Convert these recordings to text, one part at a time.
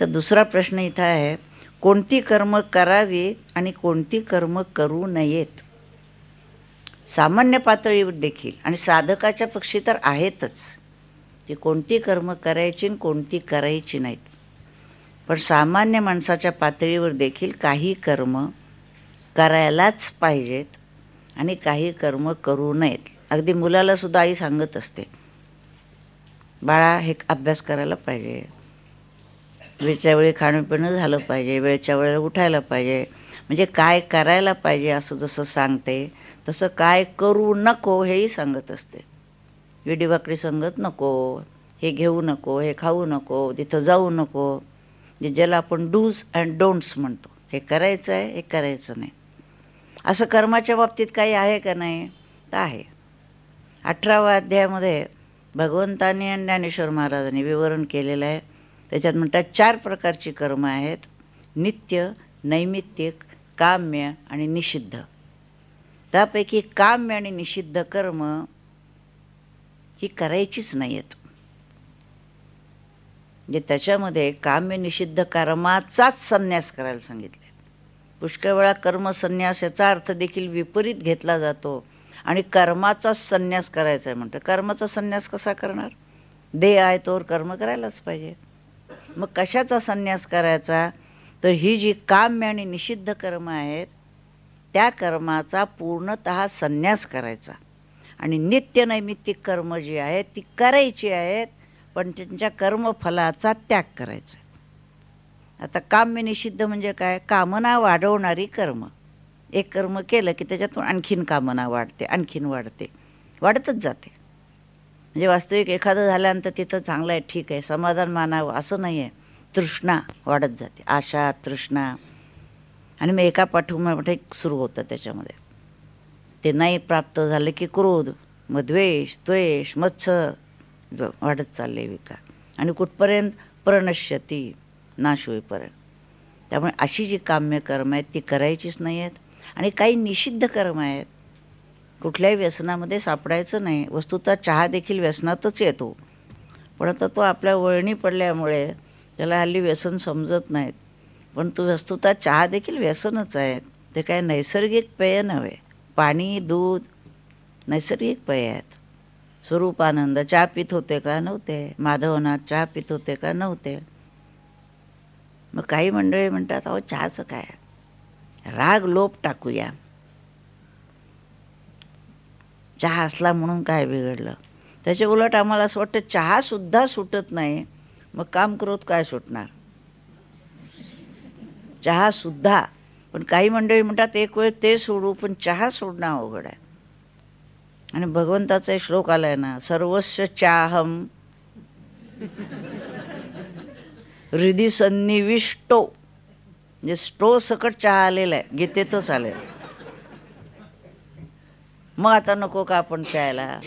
तर दुसरा प्रश्न इथं आहे कोणती कर्म करावी आणि कोणती कर्म करू नयेत? सामान्य पातळीवर देखील आणि साधकाच्या पक्षी तर आहेतच की कोणती कर्म करायची आणि कोणती करायची नाहीत. पण सामान्य माणसाच्या पातळीवर देखील काही कर्म करायलाच पाहिजेत आणि काही कर्म करू नयेत. अगदी मुलालासुद्धा आई सांगत असते बाळा हे अभ्यास करायला पाहिजे. वेळच्या वेळी खाणंपिणं झालं पाहिजे वेळच्या वेळेला उठायला पाहिजे. म्हणजे काय करायला पाहिजे असं जसं सांगते तसं काय करू नको हेही सांगत असते. विडीवाकडी सांगत नको हे घेऊ नको हे खाऊ नको तिथं जाऊ नको. जे ज्याला आपण डूज अँड डोंट्स म्हणतो हे करायचं आहे हे करायचं नाही. असं कर्माच्या बाबतीत काही आहे का नाही? तर आहे. अठराव्या अध्यायामध्ये भगवंतानी आणि ज्ञानेश्वर महाराजांनी विवरण केलेलं आहे. त्याच्यात म्हणतात चार प्रकारची कर्म आहेत. नित्य नैमित्तिक काम्य आणि निषिद्ध. त्यापैकी काम्य आणि निषिद्ध कर्म ही करायचीच नाही आहेत म्हणजे त्याच्यामध्ये काम्य निषिद्ध कर्माचाच संन्यास करायला सांगितले. पुष्कळ वेळा कर्मसन्यास याचा अर्थ देखील विपरीत घेतला जातो आणि कर्माचाच संन्यास करायचा आहे म्हणतं कर्माचा संन्यास कसा करणार? देह आहे तोवर कर्म करायलाच पाहिजे. मग कशाचा संन्यास करायचा? तर ही जी काम्य आणि निषिद्ध कर्म आहेत त्या कर्माचा पूर्णत संन्यास करायचा. आणि नित्य नैमित्तिक कर्म जी आहेत ती करायची आहेत पण त्यांच्या कर्मफलाचा त्याग करायचा. आता काम्य निषिद्ध म्हणजे काय? कामना वाढवणारी कर्म. एक कर्म केलं की त्याच्यातून आणखीन कामना वाढते आणखीन वाढते. वाढतच जाते. म्हणजे वास्तविक एखादं झाल्यानंतर तिथं चांगलं आहे ठीक आहे. समाधान मानावं असं नाही आहे तृष्णा वाढत जाते. आशा तृष्णा. आणि मग एका पाठोपाठ एक सुरू होतं त्याच्यामध्ये. ते नाही प्राप्त झालं की क्रोध मग द्वेष त्वेष मत्सर वाढत चालले विकार. आणि कुठपर्यंत? प्रणश्यती नाश होईपर्यंत. त्यामुळे अशी जी काम्य कर्म आहेत ती करायचीच नाही आहेत आणि काही निषिद्ध कर्म आहेत कुठल्याही व्यसनामध्ये सापडायचं नाही. वस्तुतः चहा देखील व्यसनातच येतो. पण आता तो आपल्या वळणी पडल्यामुळे त्याला हल्ली व्यसन समजत नाहीत. पण तो वस्तुतः चहा देखील व्यसनच आहे. ते काय नैसर्गिक पेय नव्हे. पाणी दूध नैसर्गिक पेय आहेत. स्वरूपानंद चहा पित होते का नव्हते? माधवनाथ चहा पित होते का नव्हते? मग काही मंडळी म्हणतात अहो चहाचं काय? राग लोप टाकूया. चहा असला म्हणून काय बिघडलं? त्याच्या उलट आम्हाला असं वाटतं चहा सुद्धा सुटत नाही. मग काम क्रोध काय सुटणार? चहा सुद्धा. पण काही मंडळी म्हणतात एक वेळ ते सोडू पण चहा सोडणं अवघड आहे. आणि भगवंताचा एक श्लोक आलाय ना सर्वस्व चाहम. हृदय सन्निविष्टो. म्हणजे स्टो सकट चहा आलेला आहे गीतेतच आलेला मग आता नको का आपण प्यायला?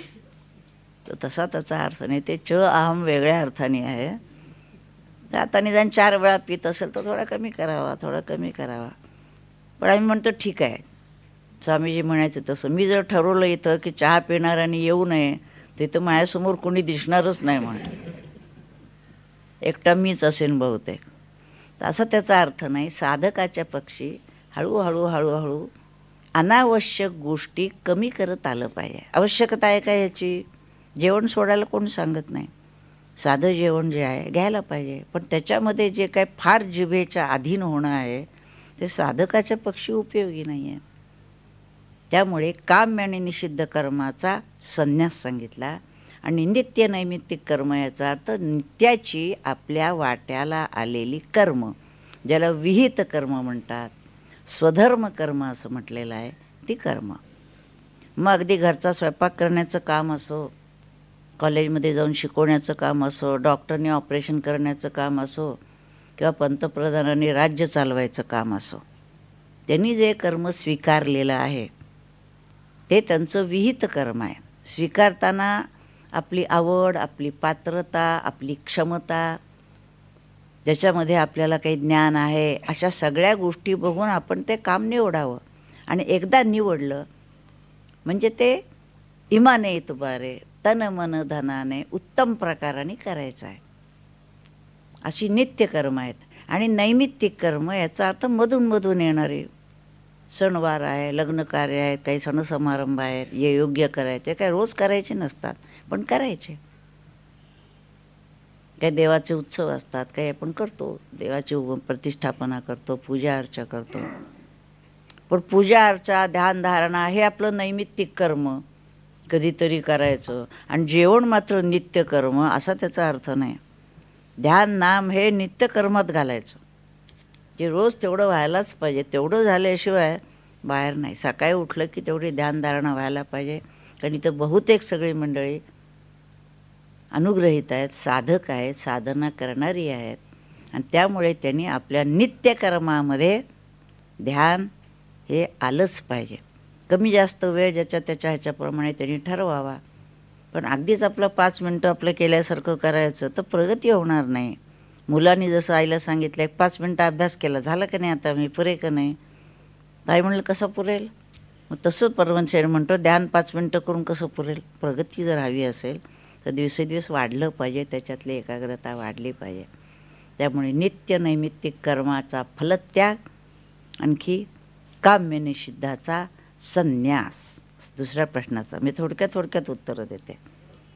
तर तसा त्याचा अर्थ नाही. ते च अहम वेगळ्या अर्थाने आहे. तर आता निदान चार वेळा पित असेल तर थोडा कमी करावा थोडा कमी करावा. पण आम्ही म्हणतो ठीक आहे. स्वामीजी म्हणायचं तसं. मी जर ठरवलं इथं की चहा पिणार आणि येऊ नये तिथं माझ्यासमोर कोणी दिसणारच नाही म्हणे एकटा मीच असेन बहुतेक. असा त्याचा अर्थ नाही. साधकाच्या पक्षी हळूहळू हळूहळू अनावश्यक गोष्टी कमी करत आलं पाहिजे. आवश्यकता आहे का याची? जेवण सोडायला कोण सांगत नाही. साधं जेवण जे आहे घ्यायला पाहिजे. पण त्याच्यामध्ये जे काय फार जिभेच्या अधीन होणं आहे ते साधकाच्या पक्षी उपयोगी नाही आहे त्यामुळे काम्य आणि निषिद्ध कर्माचा संन्यास सांगितला आणि नित्य नैमित्तिक कर्म याचा अर्थ नित्याची आपल्या वाट्याला आलेली कर्म ज्याला विहित कर्म म्हणतात. स्वधर्म कर्म असं म्हटलेलं आहे ती कर्म. मग अगदी घरचा स्वयंपाक करण्याचं काम असो कॉलेजमध्ये जाऊन शिकवण्याचं काम असो डॉक्टरने ऑपरेशन करण्याचं काम असो किंवा पंतप्रधानांनी राज्य चालवायचं काम असो त्यांनी जे कर्म स्वीकारलेलं आहे ते त्यांचं विहित कर्म आहे. स्वीकारताना आपली आवड आपली पात्रता आपली क्षमता ज्याच्यामध्ये आपल्याला काही ज्ञान आहे अशा सगळ्या गोष्टी बघून आपण ते काम निवडावं. आणि एकदा निवडलं म्हणजे ते इमाने इतबारे तन मन धनाने उत्तम प्रकाराने करायचं आहे. अशी नित्य कर्म आहेत. आणि नैमित्तिक कर्म याचा अर्थ मधून मधून येणारे सणवार आहे लग्न कार्य आहेत काही सण समारंभ आहेत हे योग्य करायचे काय रोज करायचे नसतात पण करायचे. काही देवाचे उत्सव असतात काही आपण करतो. देवाची प्रतिष्ठापना करतो पूजा अर्चा करतो. पण पूजा अर्चा ध्यानधारणा हे आपलं नैमित्तिक कर्म. कधीतरी करायचं. आणि जेवण मात्र नित्य कर्म असा त्याचा अर्थ नाही. ध्यान नाम हे नित्य कर्मात घालायचं. जे रोज तेवढं व्हायलाच पाहिजे. तेवढं झाल्याशिवाय बाहेर नाही. सकाळी उठलं की तेवढी ध्यानधारणा व्हायला पाहिजे. कारण इथं बहुतेक सगळी मंडळी अनुग्रहित आहेत साधक आहेत साधना करणारी आहेत. आणि त्यामुळे त्यांनी आपल्या नित्यकर्मामध्ये ध्यान हे आलंच पाहिजे. कमी जास्त वेळ ज्याच्या त्याच्या ह्याच्याप्रमाणे त्यांनी ठरवावा. पण अगदीच आपलं पाच मिनटं आपलं केल्यासारखं करायचं तर प्रगती होणार नाही. मुलांनी जसं आईला सांगितलं एक पाच मिनटं अभ्यास केला झालं का नाही आता? मी पुरे का नाही? आई म्हणलं कसं पुरेल? मग तसं परवनशेर म्हणतो ध्यान पाच मिनटं करून कसं पुरेल? प्रगती जर हवी असेल तर दिवसेदिवस वाढलं पाहिजे त्याच्यातली एकाग्रता वाढली पाहिजे. त्यामुळे नित्य नैमित्तिक कर्माचा फलत्याग आणखी काम्य निषिद्धाचा संन्यास. दुसऱ्या प्रश्नाचा मी थोडक्यात थोडक्यात उत्तरं देते.